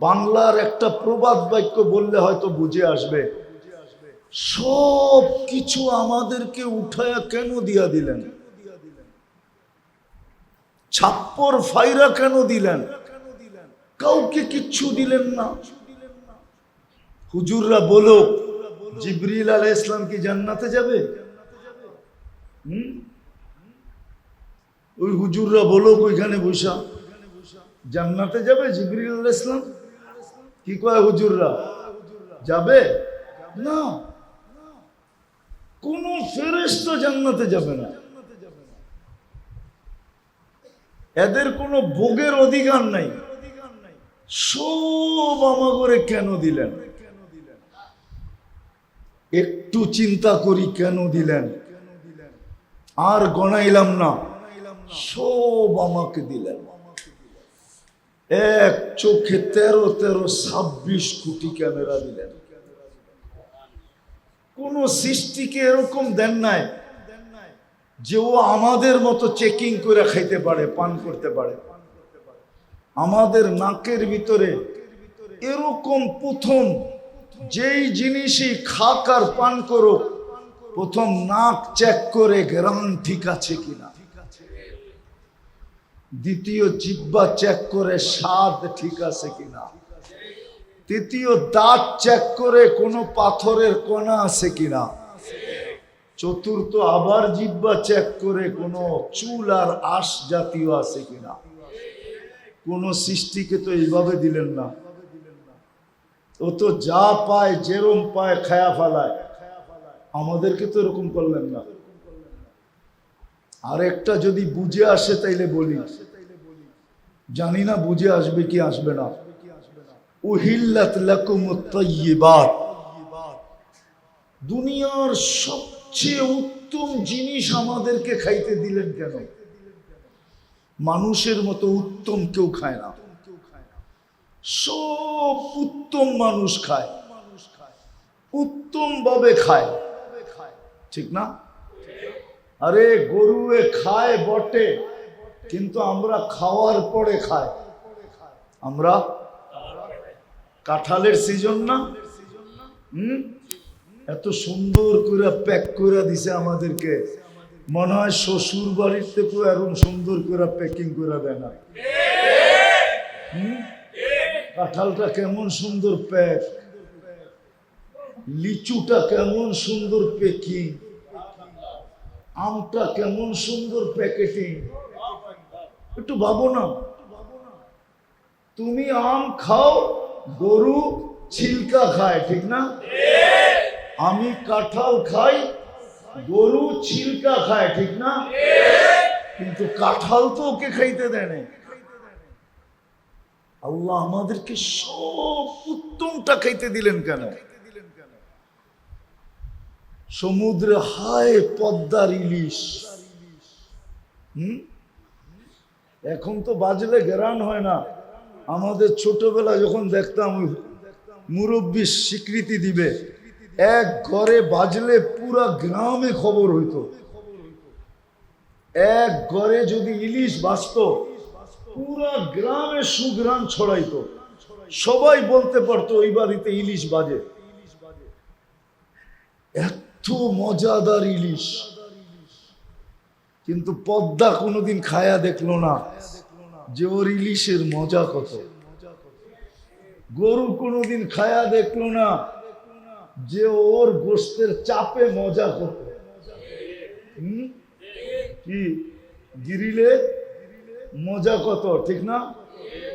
বাংলার একটা প্রবাদ বাক্য বললে হয়তো বুঝে আসবে। সব কিছু আমাদেরকে উঠায়া কেন দিয়া দিলেন? ছাপ্পর ফাইরা কেন দিলেন? কাউকে কিচ্ছু দিলেন না। হুজুররা বলো, জিবরিল আলাহ ইসলাম কি জান্নাতে যাবে? ওই হুজুররা বলো ওইখানে বৈশা জান্নাতে যাবে জিবরিল আলাহ ইসলাম কি কয় হুজুররা? যাবে? না। কোন ফেরেশতা জান্নাতে যাবে না। এদের কোনো ভোগের অধিকার নাই। সব আমাগরে কেন দিলেন? একটু চিন্তা করি কেন দিলেন? আর গণাইলাম না। সব আমাকে দিলেন। এক চোখে তেরো তেরো ছাব্বিশ কোটি ক্যামেরা দিলেন। কোন সৃষ্টিকে এরকম দেন নাই যে ও আমাদের মতো চেকিং করে খাইতে পারে, পান করতে পারে। আমাদের নাকের ভিতরে এরকম প্রথম যেই জিনিসই খাক আর পান করুক, প্রথম নাক চেক করে গ্রাম ঠিক আছে কিনা। দ্বিতীয় জিব্বা চেক করে স্বাদ ঠিক আছে কিনা? তৃতীয় দাঁত চেক করে কোনো পাথরের কণা আছে কিনা? চতুর্থ আবার জিব্বা চেক করে কোনো চুল আর আশ জাতীয় আছে কিনা? কোন সৃষ্টিকে তো এইভাবে দিলেন না। ও তো যা পায়, যেরম পায়, খায়া ফালায়। আমাদেরকে তো এরকম করলেন না। আর একটা যদি বুঝে আসে তাইলে বলি। জানি না বুঝে আসবে কি আসবে না। উহিল্লাত লাকুমুত তাইয়্যিবাত দুনিয়ার সবচেয়ে উত্তম জিনিস আমাদেরকে খাইতে দিলেন কেন? মানুষের মতো উত্তম কেউ খায় না। সব উত্তম মানুষ খায়। উত্তম ভাবে খায়। ঠিক না? আরে গরুয়ে খায় বটে, কিন্তু আমরা খাওয়ার পরে খাই। আমরা কাঁঠালের সিজন না? হুম? এত সুন্দর করে প্যাক করে দিছে আমাদেরকে। মনে হয় শ্বশুর বাড়ির থেকেও এরকম সুন্দর করে প্যাকিং করে দেয় না? কাঁঠালটা কেমন সুন্দর প্যাক লিচুটা কেমন সুন্দর প্যাকিং আমটা কেমন সুন্দর প্যাকেটিং। একটু ভাবো না। তুমি আম খাও, গরু ছিলকা খায়, ঠিক না? আমি কাঁঠাল খাই, গরু ছিলকা খায়, ঠিক না? কিন্তু কাঁঠাল তো ওকে খাইতে দেয় আল্লাহ আমাদেরকে সব উত্তমটা খাইতে দিলেন কেন? সমুদ্রে হায় পদ্মার ইলিশ। হুম? এখন তো বাজলে গেরান হয় না। আমাদের ছোটবেলা যখন দেখতাম মুরব্বী স্বীকৃতি দিবে, এক ঘরে বাজলে পুরা গ্রামে খবর হইতো। এক ঘরে যদি ইলিশ বাঁচত, পুরা গ্রামে সুগ্রাম ছড়াইতো। সবাই বলতে পারতো ওই বাড়িতে ইলিশ বাজে। এত মজাদার ইলিশ। কিন্তু পদ্মা কোনোদিন খায়া দেখল না যে ওর ইলিশের মজা কত। গরু কোনোদিন খায়া দেখল না যে ওর গোস্তের চাপে মজা কত? কি? গিরিলে মজা কত, ঠিক না?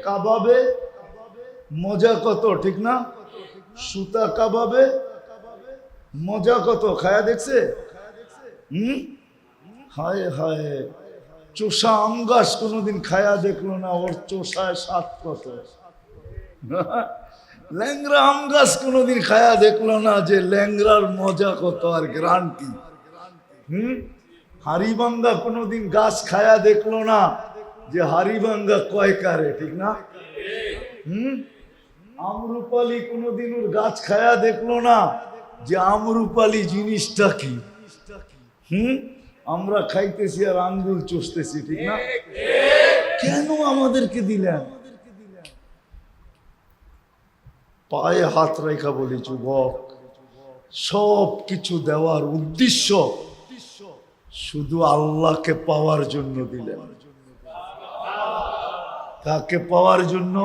কাবাবে মজা কত, ঠিক না? সুতা কাবাবে মজা কত? খায়া দেখছে? হুম? হায় হায়। চোষা আম গাছ কোনোদিন খায়া দেখল না, ওর চোষায় স্বাদ কত? ল্যাংরা আম গাছ কোনোদিন খায়া দেখল না যে ল্যাংরার মজা কত আর গ্রান্টি হুম? হারিবাঙ্গা কোনোদিন গাছ খায়া দেখল না যে হারিবাঙ্গা কয় কারে, ঠিক না? হুম? আমরুপালি কোনোদিন ওর গাছ খায়া দেখল না যে আমরুপালি জিনিসটা কি? হুম? আমরা খাইতেছি আর আঙ্গুল চষতেছি, ঠিক না? কেন আমাদেরকে দিলেন? পায়ে হাত রেখা বলি, যুবক সব কিছু দেওয়ার উদ্দেশ্য শুধু আল্লাহকে পাওয়ার জন্য দিলেন। কাকে পাওয়ার জন্য?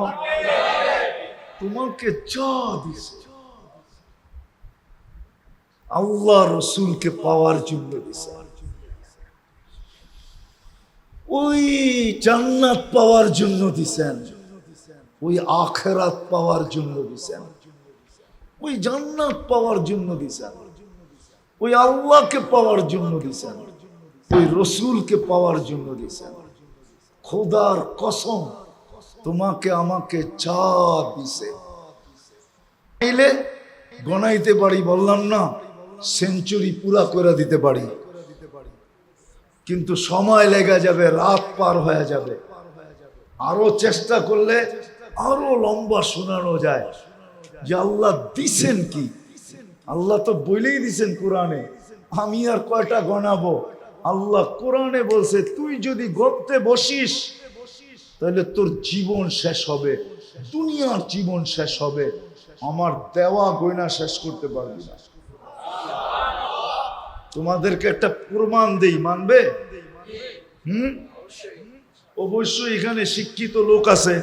তোমাকে যা দিছে। আল্লাহ রসুলকে পাওয়ার জন্য দিছে। ওই জান্নাত পাওয়ার জন্য দিছেন, ওই আখেরাত পাওয়ার জন্য দিছেন, ওই জান্নাত পাওয়ার জন্য দিছেন, ওই আল্লাহকে পাওয়ার জন্য দিছেন, ওই রসুলকে পাওয়ার জন্য দিছেন। খোদার কসম, তোমাকে আমাকে চা দিছে। গনাইতে পারি বললাম না? সেঞ্চুরি পুরা করে দিতে পারি। কিন্তু সময় লেগে যাবে, রাত পার হয়ে যাবে। আরও চেষ্টা করলে আরও লম্বা শোনানো যায়। যে আল্লাহ দিছেন কি? আল্লাহ তো বলেই দিছেন কোরআনে, আমি আর কয়টা গনাবো আল্লাহ কোরআনে বলছে, তুই যদি গড়তে বসিস, তাহলে তোর জীবন শেষ হবে, দুনিয়ার জীবন শেষ হবে। আমার দেওয়া গয়না শেষ করতে পারবি না। তোমাদেরকে একটা প্রমাণ দেই, মানবে? হুম? অবশ্যই এখানে শিক্ষিত লোক আছে।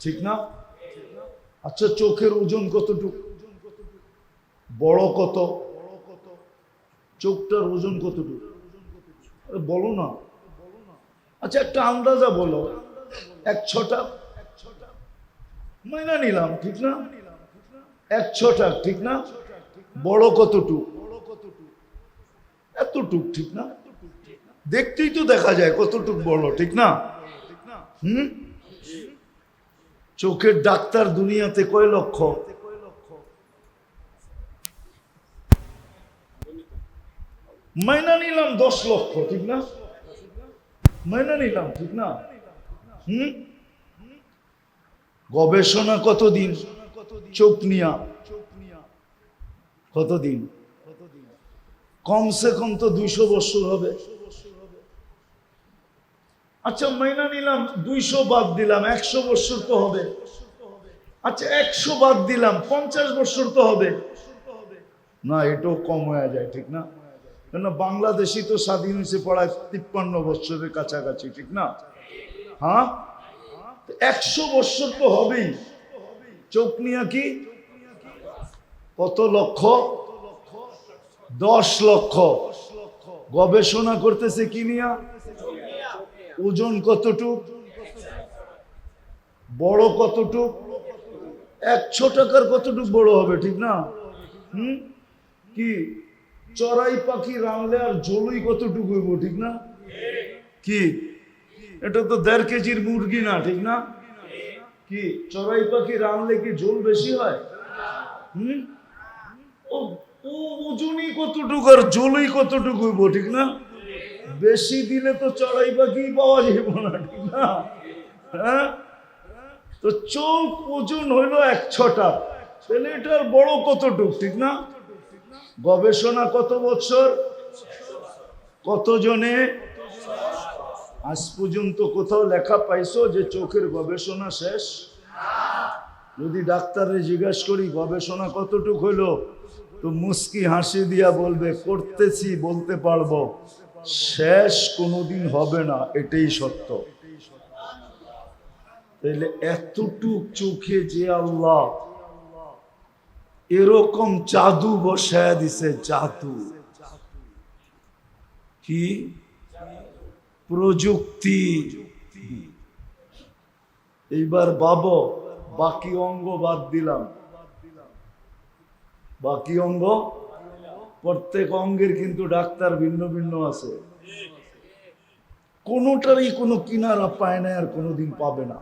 ঠিক না? আচ্ছা চোখের ওজন কতটুকু? বড় কত? চোখটার ওজন কতটুকু? বলো না। আচ্ছা একটা আন্দাজা বলো। এক ছটা? মাইনা নিলাম, ঠিক না? এক ছটা, ঠিক না? বড় কতটুক? এতটুক ঠিক না? দেখতেই তো দেখা যায় কতটুক বড়, ঠিক না? হুম? চোখের ডাক্তার দুনিয়াতে কয় লক্ষ? মাইনা নিলাম দশ লক্ষ, ঠিক না? মাইনা নিলাম, ঠিক না? হুম? গবেষণা কতদিন? চোখ নিয়া। কতদিন? কমসে কম তো দুইশো বছর হবে। আচ্ছা মাইনা নিলাম, দুইশো বাদ দিলাম, একশো বছর তো হবে। আচ্ছা একশো বাদ দিলাম, পঞ্চাশ বছর তো হবে। না, এটাও কম হয়ে যায়, ঠিক না? কেন বাংলাদেশি তো স্বাধীন হয়েছে পড়ায় তিপ্পান্ন বছরের কাছাকাছি, ঠিক না? হ্যাঁ? একশো বছর তো হবেই। চোখ নিয়ে কি? কত লক্ষ দশ লক্ষ। গবেষণা করতেছে কি নিয়া? ওজন কতটুক? বড় কতটুক? একশো টাকার কতটুক বড় হবে, ঠিক না? হুম? কি? চড়াই পাখি রানলে আর জলই কতটুকু হইব, ঠিক না? কি? এটা তো দেড় কেজির মুরগি না, ঠিক না? কি? চড়াই পাখি রানলে কি ঝোল বেশি হয়? হুম? ও ও ওজনই কতটুকু আর জলই কতটুকু হইব, ঠিক না? বেশি দিলে তো চড়াই পাখি পাওয়া যাবে না, ঠিক না? হ্যাঁ? তো চোখ ওজন হইল এক ছটা। তাহলে এটার বড় কতটুক, ঠিক না? গবেষণা কত বছর? কতজনে? আজ পর্যন্ত কোথাও লেখা পাইছো যে চোখের গবেষণা শেষ? যদি ডাক্তারে জিজ্ঞাসা করি, গবেষণা কতটুক হইল? তো মুস্কি হাসি দিয়া বলবে, করতেছি, বলতে পারব। শেষ কোনোদিন হবে না, এটাই সত্য। তাইলে এতটুক চোখে যে আল্লাহ এরকম জাদু বসায় দিছে, জাদু। কি? প্রযুক্তি। এইবার বাব বাকি অঙ্গ বাদ দিলাম। বাকি অঙ্গ? প্রত্যেক অঙ্গের কিন্তু ডাক্তার ভিন্ন ভিন্ন আছে। কোনোটারই কোনো কিনারা পায় না আর কোনোদিন পাবে না।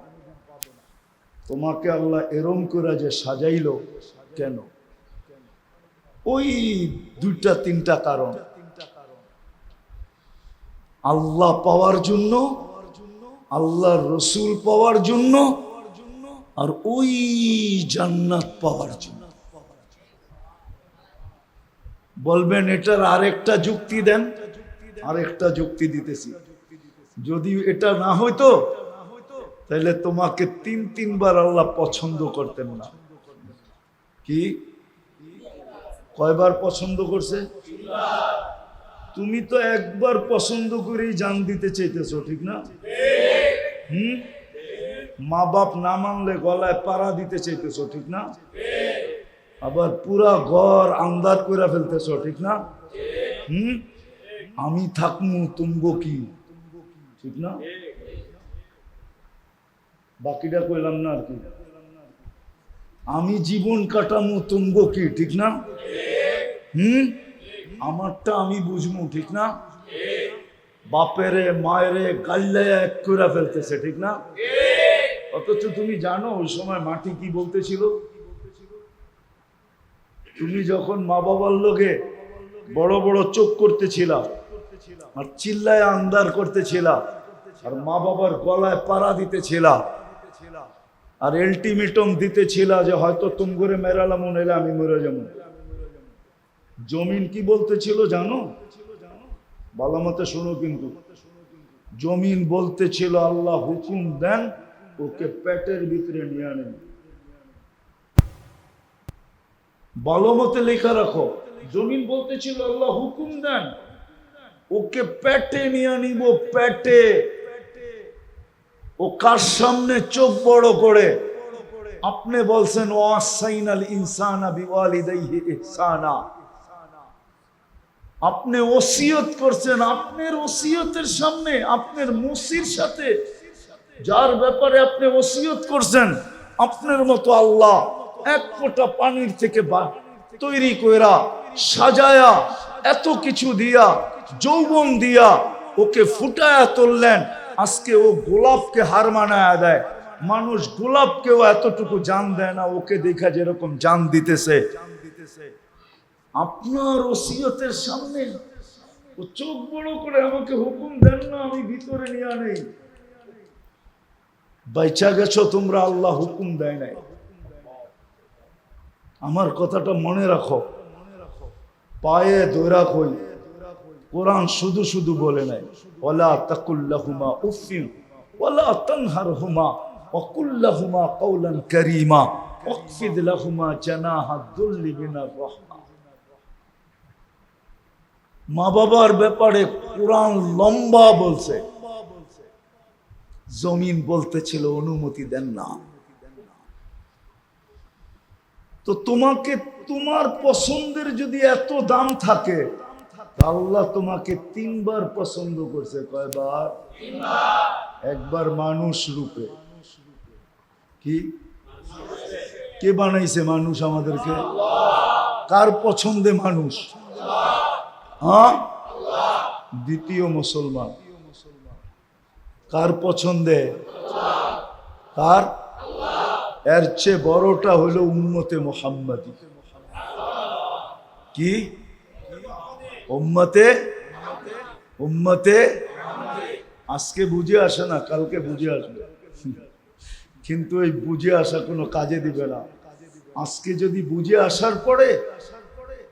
তোমাকে আল্লাহ এরম করে যে সাজাইলো কেন? ওই দুইটা, তিনটা কারণ। আল্লাহ পাওয়ার জন্য আল্লাহ রসুল পাওয়ার জন্য, আর ওই জান্নাত পাওয়ার জন্য। বলবেন, এটার আরেকটা যুক্তি দেন। আরেকটা যুক্তি দিতেছি। যদি এটা না হইতো তাহলে তোমাকে তিন, তিনবার আল্লাহ পছন্দ করতেন না। কি? কয়বার পছন্দ করছে? তুমি তো একবার পছন্দ করেই জান দিতে চাইতেছো, ঠিক না? হুম? মা বাপ না মানলে গলায় পাড়া দিতে চাইতেছো, ঠিক না? আবার পুরা ঘর আন্দার করে ফেলতেছো, ঠিক না? হুম? আমি থাকমু, তুমগো কি? ঠিক না? বাকিটা কইলাম না আর কি। আমি জীবন কাটামু, তুমগো কি, ঠিক না? হুম? আমারটা আমি বুঝমু, ঠিক না? বাপেরে, মায়েরে গাল্লে এক করে ফেলতেছে, ঠিক না? অথচ তুমি জানো, ওই সময় মাটি কি বলতেছিল? তুমি যখন মা বাবার লোকে বড় বড় চোখ করতেছিলা আর চিল্লায় আন্দার করতেছিলা আর মা বাবার গলায় পাড়া দিতেছিলা আর এল্টিমেটম দিতেছিলা যে হয়তো তুম করে মেরালাম এলে আমি মরে যাব। জমিন কি বলতেছিল জানো? ভালো মতো শোনো কিন্তু। জমিন বলতেছিল, আল্লাহ হুকুম দেন, ওকে পেটের ভিতরে নিয়ে আনেন। ভালো মতে লেখা রাখো। জমিন বলতেছিল আল্লাহ হুকুম দেন। ওকে পেটে নিয়ে নিব পেটে। ও কার সামনে চোখ বড় করে। আপনি বলছেন, ও আসাইনাল ইনসানা বিওয়ালিদাইহি ইহসানা। আপনি ওসিয়ত করছেন, আপনার ওসিয়তের সামনে, আপনার মুসির সাথে। যার ব্যাপারে আপনি ওসিয়ত করছেন, আপনার মতো আল্লাহ। এক ফোঁটা পানির থেকে তৈরি কইরা সাজায়া এত কিছু দিয়া, যৌবন দিয়া ওকে ফুটায়া তুললেন। আজকে ও গোলাপকে হার মানায়া দেয়। মানুষ গোলাপকেও এতটুকু জান দেয় না, ওকে দেখা যেরকম জান দিতেছে। আপনার ওসিয়তের সামনে ও চোখ বড় করে আমাকে হুকুম দেন না, আমি ভিতরে নিয়ে নেই বাইচা গেছো তোমরা, আল্লাহ হুকুম দেয় নাই। আমার কথাটা মনে রাখো। পায়ে দৈরা কই। কোরআন শুধু শুধু বলে নাই ওলা তাকুল্লাহুমা উফিন ওলা তানহারহুমা, ওয়াকুল্লাহুমা কওলান কারীমা, ওয়াকফিদ লাহুমা জানাহা দুল্লি মিনার রাহমা। মা বাবার ব্যাপারে কোরআন লম্বা বলছে। জমিন বলতেছিল অনুমতি দেন না। তো তোমাকে তোমার পছন্দের যদি এত দাম থাকে আল্লাহ তোমাকে তিনবার পছন্দ করছে। কয়বার? একবার মানুষ রূপে। কি? কে বানাইছে মানুষ আমাদেরকে? কার পছন্দে মানুষ? হ্যাঁ? দ্বিতীয় মুসলমান। কার পছন্দে? কার? এর চেয়ে বড়টা হলো উম্মতে মোহাম্মদি। কি? উম্মতে? উম্মতে? আজকে বুঝে আসে না, কালকে বুঝে আসবে। কিন্তু এই বুঝে আসা কোনো কাজে দিবে না। আজকে যদি বুঝে আসার পরে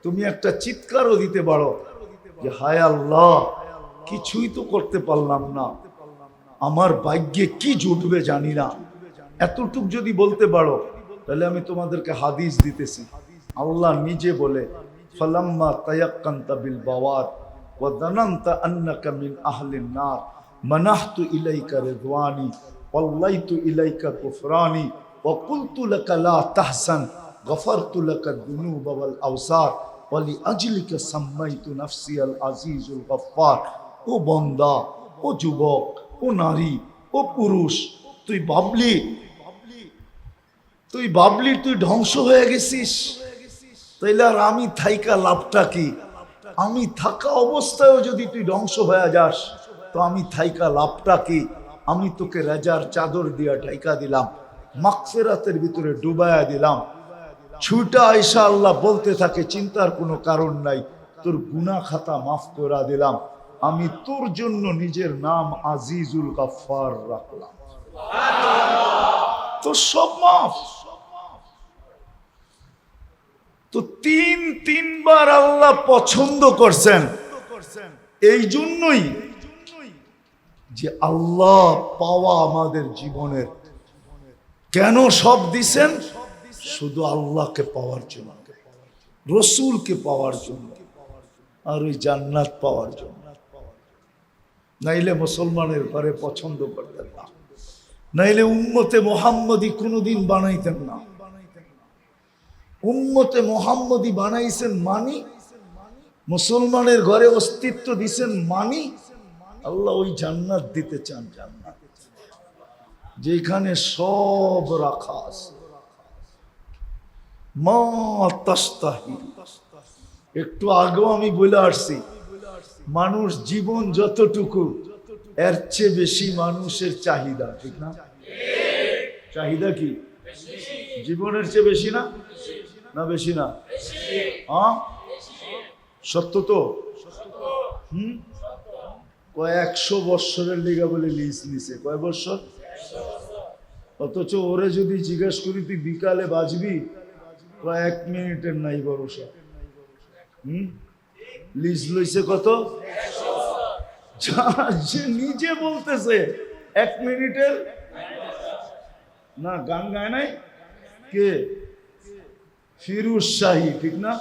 তুমি একটা চিৎকারও দিতে পারো যে, হায় আল্লাহ, কিছুই তো করতে পারলাম না। আমার ভাগ্যে কি জুটবে জানি না। এতটুক যদি বলতে পারো, তাহলে আমি তোমাদেরকে হাদিস দিতেছি। আল্লাহ নিজে বলে, ফলাম্মা তায়াক্কান্তা বিল বাওয়ার ওয়া দানান্তা আন্নাকা মিন আহলিন নার। মানাহতু ইলাইকা রিদওয়ানি, ওয়াল্লাইতু ইলাইকা কুফরানি, ওয়া কুলতু লাকা লা তাহসান, গফারতু লাকা দুনুব ওয়াল আওসার ওয়ালি আজলিকা সাম্মাইতু নাফসি আল আজিজুল গফফার। ও বন্দা, ও যুবক, ও নারী, ও পুরুষ, তুই ভাবলি তুই বাবলি, তুই ধ্বংস হয়ে গেছিস। তাইলে আর আমি থাইকা লাভটা কি? আমি থাকা অবস্থায়ও যদি তুই ধ্বংস হয়ে যাস, তো আমি থাইকা লাভটা কি? আমি তোকে রাজার চাদর দিয়া ঠাইকা দিলাম মাকফেরাতের ভিতরে ডুবায়া দিলাম। ছুটা আয়সা আল্লাহ বলতে থাকে, চিন্তার কোনো কারণ নাই, তোর গুনা খাতা মাফ করা দিলাম। আমি তোর জন্য নিজের নাম আজিজুল গাফার রাখলাম। তোর সব মাফ। তো তিন, তিনবার আল্লাহ পছন্দ করছেন। এই জন্যই যে আল্লাহ পাওয়া আমাদের জীবনের। কেন সব দিছেন? শুধু আল্লাহকে পাওয়ার জন্য, রসুলকে পাওয়ার জন্য, আর ওই জান্নাত পাওয়ার জন্য। নাইলে মুসলমানের ঘরে পছন্দ করতেন না, নাইলে উম্মতে মোহাম্মদী কোনোদিন বানাইতেন না। উম্মতে মোহাম্মদী বানাইছেন মানি, মুসলমানের ঘরে অস্তিত্ব দিছেন মানি, আল্লাহ ওই জান্নাত দিতে চান জান্নাত। যেখানে সব রাখা আছে। মা একটু আগেও আমি বলে আসছি, মানুষ জীবন যতটুকু, এর চেয়ে বেশি মানুষের চাহিদা, ঠিক না? চাহিদা কি? জীবনের চেয়ে বেশি না? না বেশি না? হ্যাঁ? সত্য তো? হুম? কয়েকশো বৎসরের লিগা বলে লিজ নিছে। কয় বৎসর? অথচ ওরে যদি জিজ্ঞেস করি, তুই বিকালে বাজবি? কয়, এক মিনিটের নাই ভরসা। হুম? লিজ লইছে কত? যে নিজে বলতেছে, এক মিনিটের? না, গান গায় নাই? কে? ফিরুজ শাহী, ঠিক না?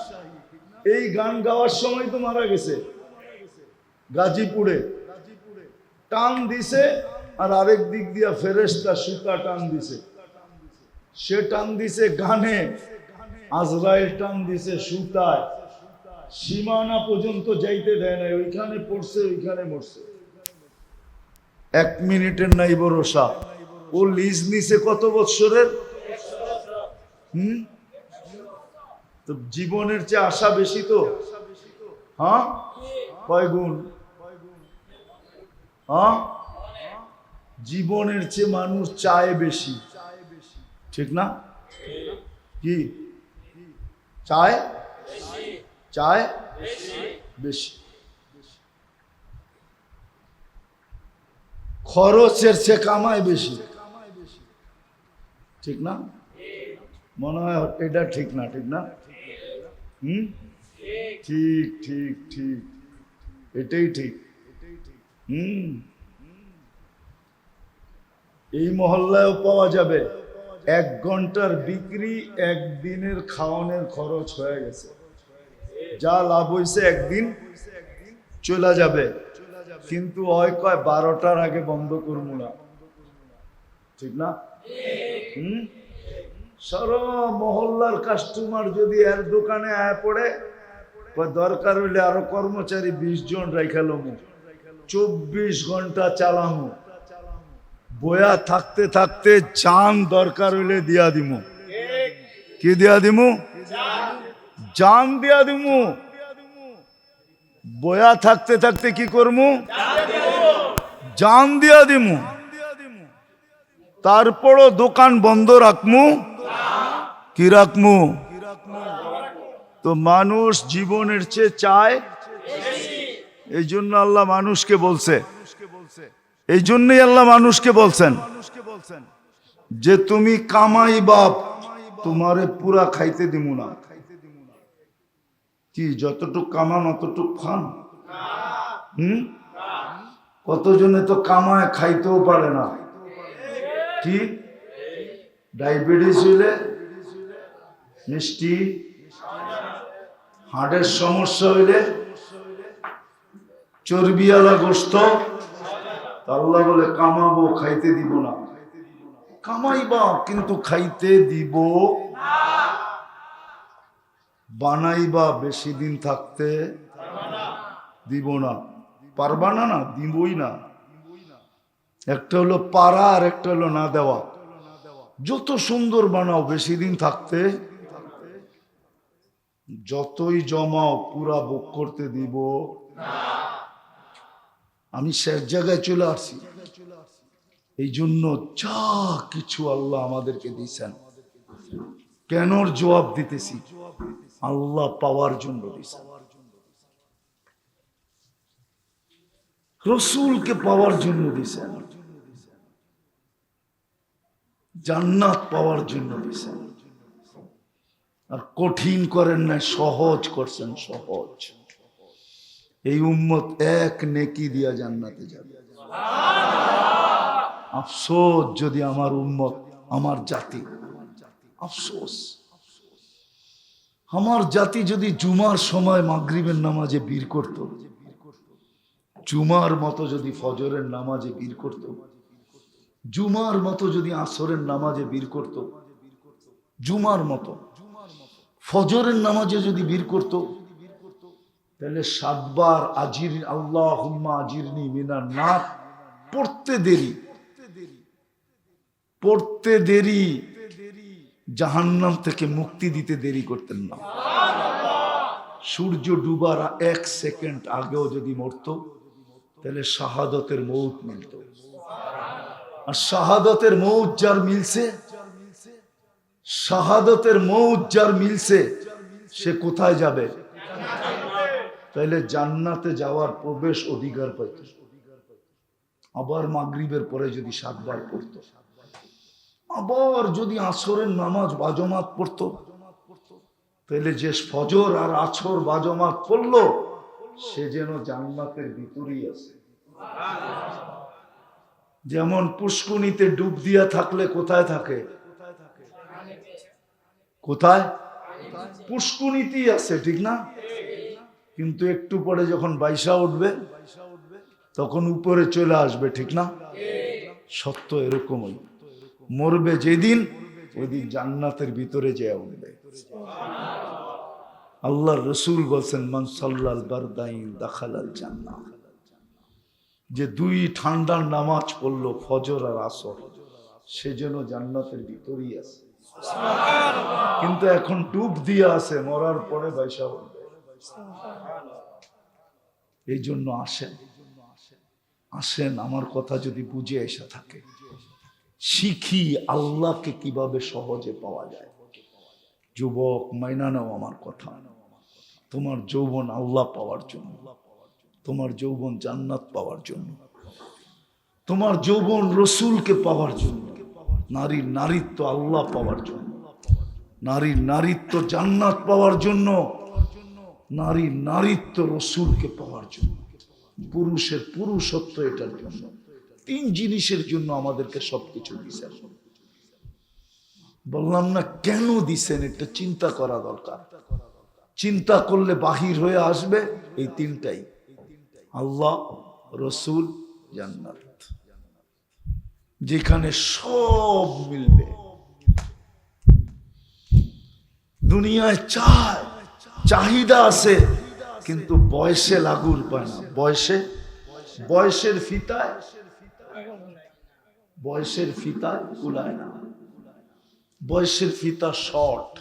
এই গান গাওয়ার সময় তো মারা গেছে। গাজীপুরে। টান দিছে আর আরেক দিক দিয়া ফেরেস্তা সুতা টান দিছে। সে টান দিছে গানে, আজরাইল টান দিছে সুতায়। সীমানা পর্যন্ত যাইতে দেয় না ওইখানে পড়ছে, ওইখানে মরছে। এক মিনিটের নাই ভরসা ও লিজ নিছে কত বৎসরের? হুম? তো জীবনের চেয়ে আশা বেশি তো? হ্যাঁ? কয় গুণ? হ্যাঁ? জীবনের চেয়ে মানুষ চায় বেশি। ঠিক না? কি? চায়? চায়? বেশি। খরচের চেয়ে কামায় বেশি। ঠিক না? মনে হয় এটা ঠিক না ঠিক না? হুম? ঠিক ঠিক ঠিক। এটাই ঠিক। হুম? এই মহল্লায়ও পাওয়া যাবে। এক ঘণ্টার বিক্রি একদিনের খাওয়ানোর খরচ হয়ে গেছে। যা লাভ হয়েছে একদিন চলে যাবে। কিন্তু হয় কয়, বারোটার আগে বন্ধ করব না। ঠিক না? হুম? সারা মহল্লার কাস্টমার যদি এর দোকানে আয় পড়ে দরকার হইলে আরও কর্মচারী বিশ জন রাইখালমু চব্বিশ ঘণ্টা চালামু। বয়া থাকতে থাকতে চান দরকার হইলে দিয়া দিমু। কি দিয়া দিমু? জান দিয়া দিমু। বয়া থাকতে থাকতে কি করমু? জান দিয়া দিমু। তারপরও দোকান বন্ধ রাখমু। কি রাখমু? তো মানুষ জীবনের চেয়ে চায় এই জন্য আল্লাহ মানুষকে বলছে। এই জন্যই আল্লাহ মানুষকে বলছেন যে তুমি কামাই বাপ, তোমারে পুরা খাইতে দিব না। কি, যতটুক কামান অতটুক খান? হুম? কতজনে তো কামায় খাইতেও পারে না। কি? ডায়াবেটিস হইলে মিষ্টি হার্টের সমস্যা হইলে চর্বিওয়ালা গোস্ত, আল্লাহ বলে কামাবো, খাইতে দিব না। কামাইবা, কিন্তু খাইতে দিব। বানাইবা, বেশি দিন থাকতে দিব না। পারবা না না, দিবই না। একটা হলো পারা আর একটা হলো না দেওয়া। যত সুন্দর বানাও, বেশি দিন থাকতে যতই জমাও পুরা বুক করতে দিব। আমি শেষ জায়গায় চলে আসছি। এই জন্য যা কিছু আল্লাহ আমাদেরকে দিয়েছেন। কেনর জবাব দিতেছি? আল্লাহ পাওয়ার জন্য দিয়েছেন। রসুলকে পাওয়ার জন্য দিয়েছেন। জান্নাত পাওয়ার জন্য দিয়েছেন। আর কঠিন করেন না সহজ করছেন, সহজ। এই উম্মত এক নেকি দিয়া জান্নাতে যাবে। আফসোস যদি আমার উম্মত আমার জাতি। আফসোস। আমার জাতি যদি জুমার সময় মাগরিবের নামাজে বীর করত, জুমার মতো যদি ফজরের নামাজে বীর করত, জুমার মতো যদি আসরের নামাজে বীর করত, জুমার মতো ফজরের নামাজে যদি বীর করত, তাহলে সাতবার আজির আল্লাহ হুম্মা আজিরনি মিনার না পড়তে দেরি। পড়তে দেরি। জাহান্নাম থেকে মুক্তি দিতে দেরি করতেন না। সূর্য ডুবার এক সেকেন্ড আগেও যদি মরত, তাহলে শাহাদতের মৌত মিলত। আর শাহাদতের মৌত যার মিলছে শাহাদতের মৌত যার মিলছে, সে কোথায় যাবে? তাহলে জান্নাতে যাওয়ার প্রবেশ অধিকার পাইত। আবার মাগরিবের পরে যদি সাতবার পড়তো। আবার যদি আসরের নামাজ বাজমাত পড়তো। তাহলে যে ফজর আর আছর বাজমাত পড়ল, সে যেন জান্নাতের ভিতরেই আছে। যেমন পুষ্কুনিতে ডুব দিয়া থাকলে কোথায় থাকে? কোথায়? পুষ্কুনিতেই আছে, ঠিক না? কিন্তু একটু পরে যখন বাইসা উঠবে, তখন উপরে চলে আসবে, ঠিক না? সত্য এরকমই। মরবে যেদিন ওই দিন জান্নাতের ভিতরে যে উঠবে। আল্লাহ রসুল বলছেন মানসাল্লাল বারদাইন দাখালাল জান্না যে দুই ঠান্ডার নামাজ পড়ল, ফজর আর আসর, সে যেন জান্নাতের ভিতরেই আছে। কিন্তু এখন ডুব দিয়ে আছে, মরার পরে বাইসা উঠবে এই জন্য আসেন। আসেন, আমার কথা যদি বুঝে এসে থাকে। শিখি আল্লাহকে কীভাবে সহজে পাওয়া যায়। যুবক, মাইনা নাও আমার কথা। তোমার যৌবন আল্লাহ পাওয়ার জন্য। তোমার যৌবন জান্নাত পাওয়ার জন্য। তোমার যৌবন রসুলকে পাওয়ার জন্য। নারীর নারীত্ব আল্লাহ পাওয়ার জন্য। নারীর নারীত্ব জান্নাত পাওয়ার জন্য। নারীর নারীত্ব রসুলকে পাওয়ার জন্য। পুরুষের পুরুষত্ব এটার জন্য। তিন জিনিসের জন্য আমাদেরকে সবকিছু দিছেন। বললাম না, কেন দিছেন? এটা চিন্তা করা দরকার। চিন্তা করলে বাহির হয়ে আসবে এই তিনটাই। আল্লাহ, রসুল, জান্নাত। যেখানে সব মিলবে। দুনিয়ায় চায়, চাহিদা আছে, কিন্তু বয়সে লাগুর পায় না। বয়সে? বয়সের ফিতায়? বয়সের ফিতায় কুলায় না। বয়সের ফিতা শর্ট।